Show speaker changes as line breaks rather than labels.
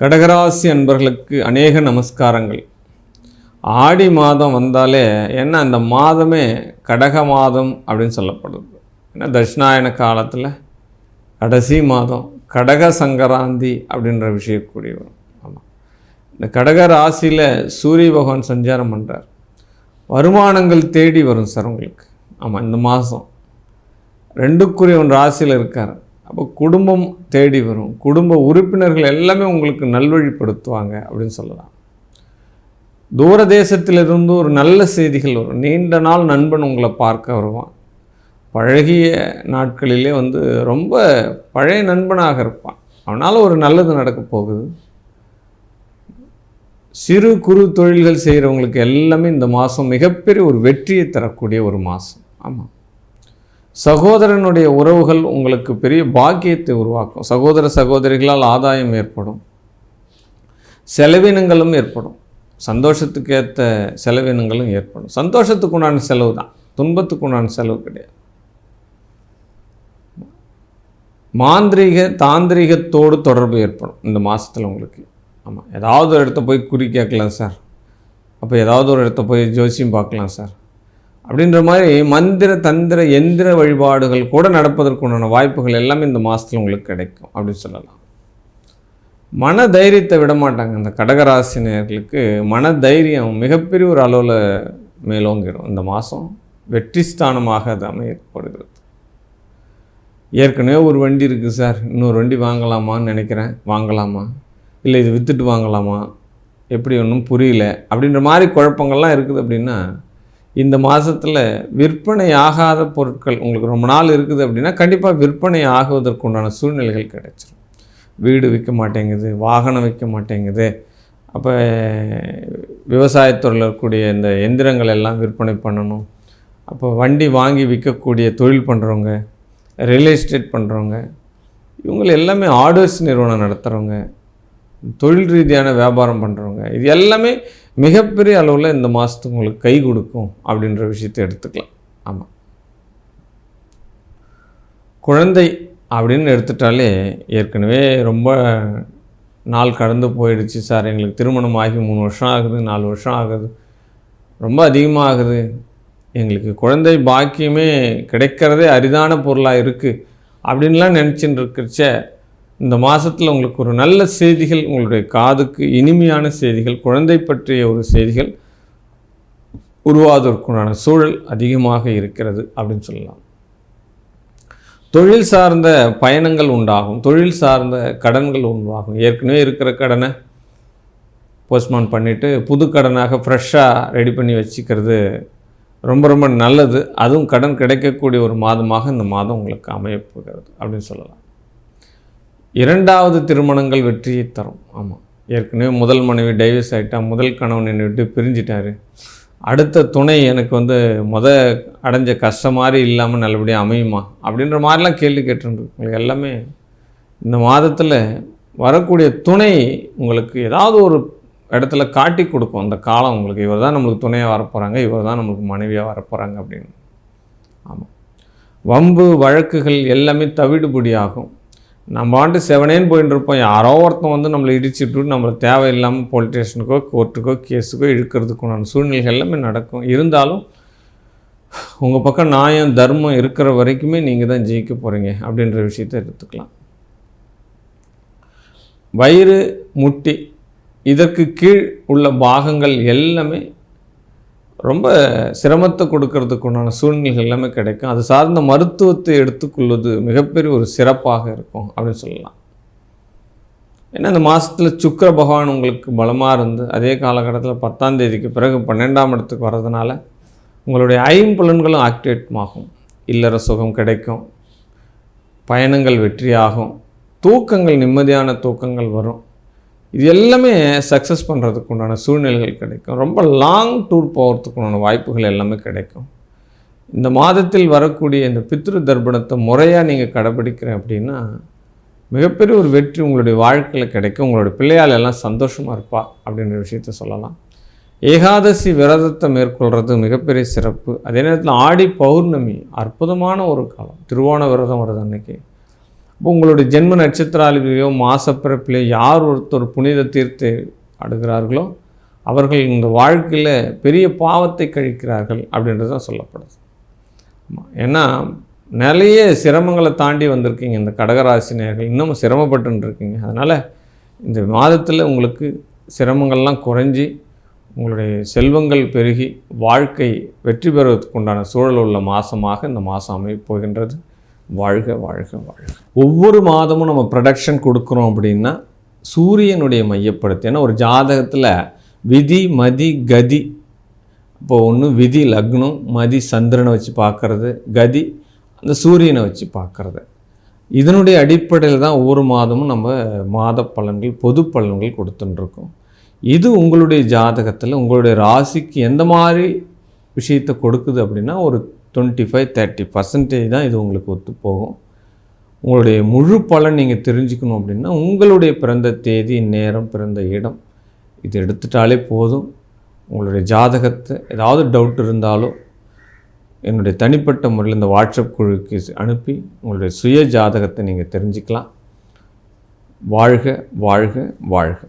கடகராசி அன்பர்களுக்கு அநேக நமஸ்காரங்கள். ஆடி மாதம் வந்தாலே என்ன அந்த மாதமே கடக மாதம் அப்படின்னு சொல்லப்படுது. ஏன்னா தட்சிணாயன காலத்தில்? கடைசி மாதம் கடக சங்கராந்தி அப்படின்ற விஷயம் கூடி ஆமாம் இந்த கடக ராசியில் சூரிய பகவான் சஞ்சாரம் பண்ணுறார் வருமானங்கள் தேடி வரும் சார் உங்களுக்கு. ஆமாம் இந்த மாதம். ரெண்டுக்குரியவன் ராசியில் இருக்கார். அப்போ குடும்பம் தேடி வரும். குடும்ப உறுப்பினர்கள் எல்லாமே உங்களுக்கு நல்வழிப்படுத்துவாங்க அப்படின்னு சொல்லலாம். தூர தேசத்திலிருந்து ஒரு நல்ல செய்திகள் வரும். நீண்ட நாள் நண்பன் உங்களை பார்க்க வருவான். பழகிய நாட்களிலே வந்து ரொம்ப பழைய நண்பனாக இருப்பான். அவனால் ஒரு நல்லது நடக்க போகுது. சிறு குறு தொழில்கள் செய்கிறவங்களுக்கு எல்லாமே இந்த மாதம் மிகப்பெரிய ஒரு வெற்றியை தரக்கூடிய ஒரு மாதம் ஆமாம் சகோதரனுடைய உறவுகள் உங்களுக்கு பெரிய பாக்கியத்தை உருவாக்கும். சகோதர சகோதரிகளால் ஆதாயம் ஏற்படும். செலவினங்களும் ஏற்படும். சந்தோஷத்துக்கு ஏற்ற செலவினங்களும் ஏற்படும். சந்தோஷத்துக்கு உண்டான செலவு தான். துன்பத்துக்கு உண்டான செலவு கிடையாது. மாந்திரீக தாந்திரிகத்தோடு தொடர்பு ஏற்படும். இந்த மாதத்தில் உங்களுக்கு. ஆமாம் ஏதாவது ஒரு இடத்த போய் குறி கேட்கலாம் சார். அப்போ ஏதாவது ஒரு இடத்த போய் ஜோசியம் பார்க்கலாம் சார். அப்படின்ற மாதிரி மந்திர தந்திர எந்திர வழிபாடுகள் கூட நடப்பதற்குண்டான வாய்ப்புகள் எல்லாமே இந்த மாதத்தில் உங்களுக்கு கிடைக்கும் அப்படின்னு சொல்லலாம். மன தைரியத்தை விட மாட்டாங்க. இந்த கடகராசினியர்களுக்கு மன தைரியம் மிகப்பெரிய ஒரு அளவில் மேலோங்கிடும் இந்த மாதம் வெற்றி ஸ்தானமாக அது அமையப்படுகிறது. ஏற்கனவே ஒரு வண்டி இருக்குது சார். இன்னொரு வண்டி வாங்கலாமான்னு நினைக்கிறேன். வாங்கலாமா? இல்லை இது விற்றுட்டு வாங்கலாமா? எப்படி ஒன்றும் புரியல. அப்படின்ற மாதிரி குழப்பங்கள்லாம் இருக்குது அப்படின்னா இந்த மாதத்தில் விற்பனை ஆகாத பொருட்கள் உங்களுக்கு ரொம்ப நாள் இருக்குது அப்படின்னா கண்டிப்பாக விற்பனை ஆகுவதற்கு உண்டான சூழ்நிலைகள் கிடைச்சிடும் வீடு விற்க மாட்டேங்குது வாகனம் விற்க மாட்டேங்குது. அப்போ விவசாயத்துறையில் இருக்கக்கூடிய இந்த எந்திரங்கள் எல்லாம் விற்பனை பண்ணணும். அப்போ வண்டி வாங்கி விற்கக்கூடிய தொழில் பண்ணுறவங்க ரியல் எஸ்டேட் பண்ணுறவங்க இவங்க எல்லாமே ஆர்டர்ஸ் நிறுவனம் நடத்துகிறவங்க தொழில் ரீதியான வியாபாரம் பண்ணுறவங்க இது எல்லாமே மிகப்பெரிய அளவில் இந்த மாதத்துக்கு உங்களுக்கு கை கொடுக்கும் அப்படின்ற விஷயத்தை எடுத்துக்கலாம். ஆமாம் குழந்தை அப்படின்னு எடுத்துட்டாலே ஏற்கனவே ரொம்ப நாள் கடந்து போயிடுச்சு சார். எங்களுக்கு திருமணம் ஆகி மூணு வருஷம் ஆகுது நாலு வருஷம் ஆகுது. ரொம்ப அதிகமாக ஆகுது எங்களுக்கு குழந்தை பாக்கியமே கிடைக்கிறதே அரிதான பொருளாக இருக்குது அப்படின்லாம் நினச்சின்னு இருக்கிறச்ச இந்த மாதத்தில் உங்களுக்கு ஒரு நல்ல செய்திகள் உங்களுடைய காதுக்கு இனிமையான செய்திகள் குழந்தை பற்றிய ஒரு செய்திகள் உருவாவதற்குண்டான சூழல் அதிகமாக இருக்கிறது அப்படின்னு சொல்லலாம். தொழில் சார்ந்த பயணங்கள் உண்டாகும். தொழில் சார்ந்த கடன்கள் உண்டாகும். ஏற்கனவே இருக்கிற கடனை போஸ்ட்மான் பண்ணிவிட்டு புது கடனாக ஃப்ரெஷ்ஷாக ரெடி பண்ணி வச்சுக்கிறது ரொம்ப ரொம்ப நல்லது. அதுவும் கடன் கிடைக்கக்கூடிய ஒரு மாதமாக இந்த மாதம் உங்களுக்கு அமையப்போகிறது அப்படின்னு சொல்லலாம். இரண்டாவது திருமணங்கள் வெற்றியை தரும். ஆமாம் ஏற்கனவே முதல் மனைவி டைவர்ஸ் ஆகிட்டா முதல் கணவன் என்னை விட்டு பிரிஞ்சிட்டாரு. அடுத்த துணை எனக்கு வந்து முத அடைஞ்ச கஷ்டம் மாதிரி இல்லாமல் நல்லபடியாக அமையுமா? அப்படின்ற மாதிரிலாம் கேள்வி கேட்டுருக்கு உங்களுக்கு எல்லாமே இந்த மாதத்தில் வரக்கூடிய துணை உங்களுக்கு ஏதாவது ஒரு இடத்துல காட்டி கொடுக்கும். அந்த காலம் உங்களுக்கு இவர் தான் நம்மளுக்கு துணையாக வரப்போகிறாங்க இவர் தான் நம்மளுக்கு மனைவியாக வரப்போகிறாங்க அப்படின்னு. ஆமாம் வம்பு வழக்குகள் எல்லாமே தவிடுபடி ஆகும் நம்ம ஆண்டு செவனேன்னு போயின்னு இருப்போம் யாரோ ஒருத்தன் வந்து நம்மளை இடிச்சுட்டு நம்மளை தேவையில்லாமல் போலீஸ் ஸ்டேஷனுக்கோ கோர்ட்டுக்கோ கேஸுக்கோ இழுக்கிறதுக்குண்டான சூழ்நிலைகள் எல்லாமே நடக்கும். இருந்தாலும் உங்கள் பக்கம் நியாயம் தர்மம் இருக்கிற வரைக்குமே நீங்கள் தான் ஜெயிக்க போகிறீங்க அப்படின்ற விஷயத்தை எடுத்துக்கலாம். வயிறு முட்டி இதற்கு கீழ் உள்ள பாகங்கள் எல்லாமே ரொம்ப சிரமத்தை கொடுக்கறதுக்குண்டான சூழ்நிலைகள் எல்லாமே கிடைக்கும். அது சார்ந்த மருத்துவத்தை எடுத்துக்கொள்வது மிகப்பெரிய ஒரு சிறப்பாக இருக்கும் அப்படின்னு சொல்லலாம். ஏன்னா இந்த மாதத்தில் சுக்கர பகவான் உங்களுக்கு பலமாக இருந்து அதே காலகட்டத்தில் பத்தாம் தேதிக்கு பிறகு பன்னெண்டாம் இடத்துக்கு வர்றதுனால உங்களுடைய ஐம்புலன்களும் ஆக்டிவேட் ஆகும். இல்லற சுகம் கிடைக்கும். பயணங்கள் வெற்றியாகும். தூக்கங்கள் நிம்மதியான தூக்கங்கள் வரும். இது எல்லாமே சக்ஸஸ் பண்ணுறதுக்கு உண்டான சூழ்நிலைகள் கிடைக்கும். ரொம்ப லாங் டூர் போகிறதுக்கு உண்டான வாய்ப்புகள் எல்லாமே கிடைக்கும். இந்த மாதத்தில் வரக்கூடிய இந்த பித்ரு தர்ப்பணத்தை முறையாக நீங்கள் கடைப்பிடிக்கிறேன் அப்படின்னா மிகப்பெரிய ஒரு வெற்றி உங்களுடைய வாழ்க்கையில் கிடைக்கும். உங்களுடைய பிள்ளையால் எல்லாம் சந்தோஷமாக இருப்பா அப்படின்ற விஷயத்த சொல்லலாம். ஏகாதசி விரதத்தை மேற்கொள்கிறது மிகப்பெரிய சிறப்பு. அதே நேரத்தில் ஆடி பௌர்ணமி அற்புதமான ஒரு காலம். திருவோண விரதம் வருது அன்னைக்கு. உங்களுடைய ஜென்ம நட்சத்திராதிபதியோ மாசப்பிறப்பிலே யார் ஒருத்தர் புனித தீர்த்தை அடுகிறார்களோ அவர்கள் இந்த வாழ்க்கையில் பெரிய பாவத்தை கழிக்கிறார்கள் அப்படின்றது தான் சொல்லப்படுது. ஏன்னா நிறைய சிரமங்களை தாண்டி வந்திருக்கீங்க. இந்த கடகராசினியர்கள் இன்னமும் சிரமப்பட்டுன்னு இருக்கீங்க அதனால் இந்த மாதத்தில் உங்களுக்கு சிரமங்கள்லாம் குறைஞ்சி உங்களுடைய செல்வங்கள் பெருகி வாழ்க்கை வெற்றி பெறுவதற்கு உண்டான சூழல் உள்ள மாதமாக இந்த மாதம் அமையப் போகின்றது. வாழ்க வாழ்க வாழ்க. ஒவ்வொரு மாதமும் நம்ம ப்ரொடக்ஷன் கொடுக்குறோம் அப்படின்னா சூரியனுடைய மையப்படுத்தி ஏன்னா ஒரு ஜாதகத்தில் விதி மதி கதி. இப்போ ஒன்று விதி லக்னம் மதி சந்திரனை வச்சு பார்க்குறது கதி அந்த சூரியனை வச்சு பார்க்குறது. இதனுடைய அடிப்படையில் தான் ஒவ்வொரு மாதமும் நம்ம மாத பலன்கள் பொது பலன்கள் கொடுத்துட்டுருக்கோம் இது உங்களுடைய ஜாதகத்தில் உங்களுடைய ராசிக்கு எந்த மாதிரி விஷயத்தை கொடுக்குது அப்படின்னா ஒரு டுவெண்ட்டி ஃபைவ் தேர்ட்டி பர்சன்டேஜ் தான் இது உங்களுக்கு ஒத்து போகும். உங்களுடைய முழு பலன் நீங்கள் தெரிஞ்சுக்கணும் அப்படின்னா உங்களுடைய பிறந்த தேதி நேரம் பிறந்த இடம் இது எடுத்துட்டாலே போதும். உங்களுடைய ஜாதகத்தை ஏதாவது டவுட் இருந்தாலோ என்னுடைய தனிப்பட்ட முறையில் இந்த வாட்ஸ்அப் குழுக்கு அனுப்பி உங்களுடைய சுய ஜாதகத்தை நீங்கள் தெரிஞ்சுக்கலாம். வாழ்க வாழ்க வாழ்க.